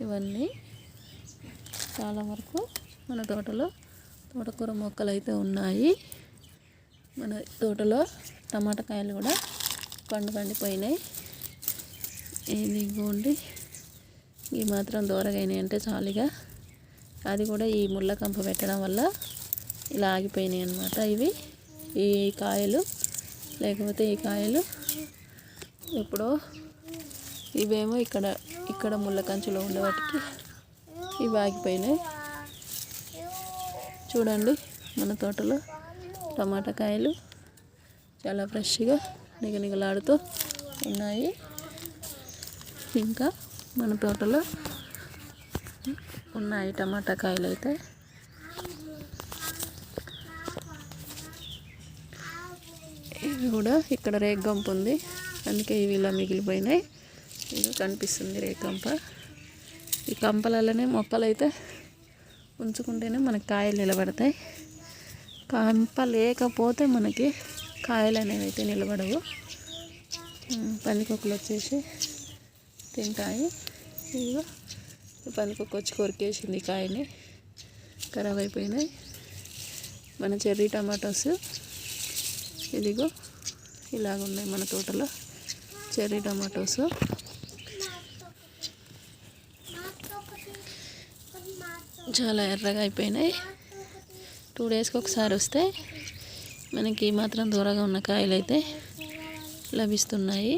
ఇవన్నీ చాలా వరకు మన తోటలో తోటకూర మొక్కలు అయితే ఉన్నాయి. మన తోటలో టమాటా కాయలు కూడా పండు పండిపోయినాయి. ఇదిగోండి ఈ మాత్రం దూరగైనాయి అంటే చాలుగా. అది కూడా ఈ ముళ్ళ కంప పెట్టడం వల్ల ఇలా ఆగిపోయినాయి అన్నమాట ఇవి. ఈ కాయలు లేకపోతే ఈ కాయలు ఎప్పుడో ఇవేమో ఇక్కడ ఇక్కడ ముళ్ళ కంచెలో ఉండే వాటికి ఇవి ఆగిపోయినాయి చూడండి మన తోటలో టమాటా కాయలు చాలా ఫ్రెష్గా నిగనిగలాడుతూ ఉన్నాయి. ఇంకా మన తోటలో ఉన్నాయి టమాటా కాయలు అయితే. ఇవి కూడా ఇక్కడ రేగ్గంపు ఉంది. అందుకే ఇవి ఇలా మిగిలిపోయినాయి. ఇది కనిపిస్తుంది రేగంప ఈ కంపలలోనే మొక్కలు అయితే ఉంచుకుంటేనే మనకి కాయలు నిలబడతాయి. కంప లేకపోతే మనకి కాయలు అనేవి అయితే నిలబడవు పందికొక్కలు వచ్చేసి తింటాయి. ఇదిగో పందికొక్క వచ్చి కొరికేసింది కాయని. ఖరాబ్ అయిపోయినాయి. మన చెర్రీ టమాటోస్. ఇదిగో ఇలాగ ఉన్నాయి మన తోటలో చెర్రీ టమాటోస్. చాలా ఎర్రగా అయిపోయినాయి. టూ డేస్కి ఒకసారి వస్తే మనకి మాత్రం దూరంగా ఉన్న కాయలు అయితే లభిస్తున్నాయి.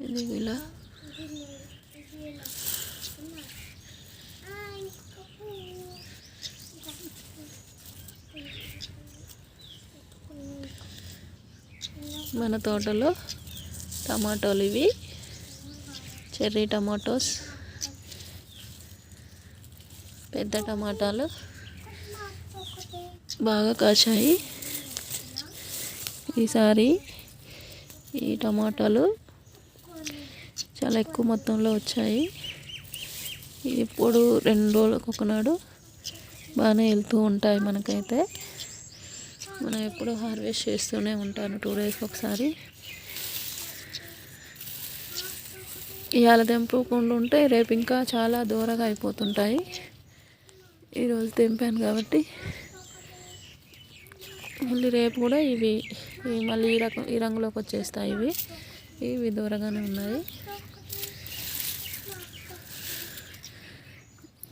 ఇది ఇలా. మన తోటలో టమాటోలు ఇవి. Cherry tomatoes. పెద్ద టమాటాలు. బాగా కాశాయి. ఈసారి ఈ టమాటాలు చాలా ఎక్కువ మొత్తంలో వచ్చాయి. ఇప్పుడు రెండు రోజులకు ఒకనాడు బాగానే వెళ్తూ ఉంటాయి మనకైతే. మనం ఎప్పుడు హార్వెస్ట్ చేస్తూనే ఉంటాను టూ డేస్కి ఒకసారి. ఇవాళ తెంపుకుండా ఉంటే రేపు ఇంకా చాలా దూరంగా అయిపోతుంటాయి. ఈరోజు తెంపాను కాబట్టి మళ్ళీ రేపు కూడా ఇవి ఇవి మళ్ళీ ఈ రకం ఈ రంగులోకి వచ్చేస్తాయి ఇవి. ఇవి దూరంగానే ఉన్నాయి.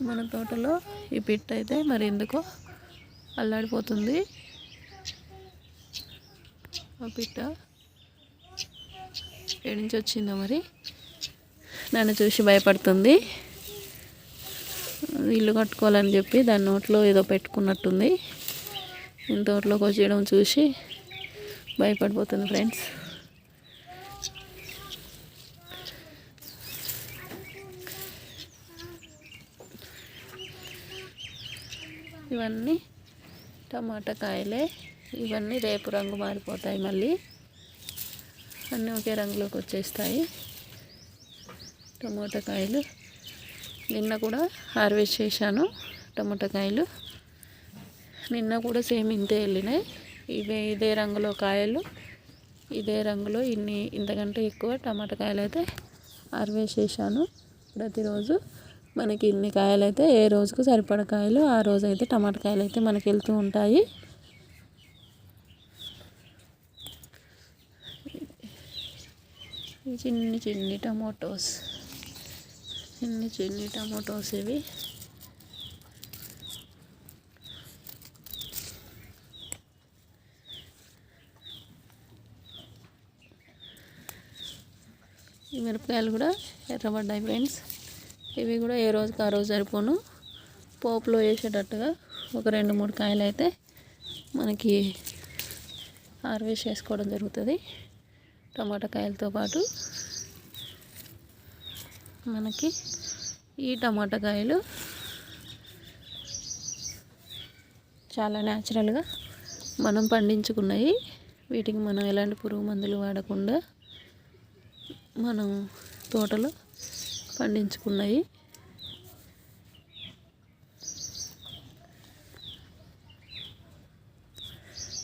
మన తోటలో ఈ పిట్ అయితే మరి ఎందుకో అల్లాడిపోతుంది. ఆ పిట్ట. ఎక్కడి నుంచి వచ్చిందో మరి? నన్ను చూసి భయపడుతుంది. ఇల్లు కట్టుకోవాలని చెప్పి దాని నోట్లో ఏదో పెట్టుకున్నట్టుంది. నేను తోటలోకి వచ్చేయడం చూసి భయపడిపోతుంది ఫ్రెండ్స్. ఇవన్నీ టమాటా కాయలే ఇవన్నీ రేపు రంగు మారిపోతాయి మళ్ళీ. అన్నీ ఒకే రంగులోకి వచ్చేస్తాయి. టమాటా కాయలు. నిన్న కూడా హార్వెస్ట్ చేశాను టమాటా కాయలు. నిన్న కూడా సేమ్ ఇంతే వెళ్ళినాయి. ఇవే ఇదే రంగులో కాయలు. ఇదే రంగులో ఇన్ని ఇంతకంటే ఎక్కువ టమాటా కాయలు అయితే హార్వెస్ట్ చేశాను ప్రతిరోజు. మనకి ఇన్ని కాయలు అయితే ఏ రోజుకు సరిపడ కాయలు ఆ రోజు అయితే టమాటా కాయలు అయితే మనకి వెళ్తూ ఉంటాయి. చిన్ని చిన్ని టమోటోస్. చిన్ని చిన్ని టమోటోస్ ఇవి. ఈ మిరపకాయలు కూడా ఎర్రబడ్డాయి ఫ్రెండ్స్. ఇవి కూడా ఏ రోజుకి ఆ రోజు సరిపోను. పోపులో వేసేటట్టుగా ఒక రెండు మూడు కాయలు అయితే మనకి హార్వెస్ట్ చేసుకోవడం జరుగుతుంది. టమాటా కాయలతో పాటు మనకి ఈ టమాటా కాయలు చాలా న్యాచురల్గా మనం పండించుకున్నాయి. వీటికి మనం ఎలాంటి పురుగు మందులు వాడకుండా మనం తోటలో పండించుకున్నాయి.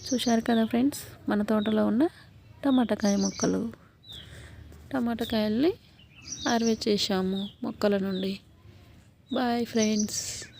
చూశారు కదా ఫ్రెండ్స్ మన తోటలో ఉన్న టమాటాకాయ మొక్కలు. టమాటాకాయల్ని హార్వెస్ట్ మొక్కల నుండి. Bye friends.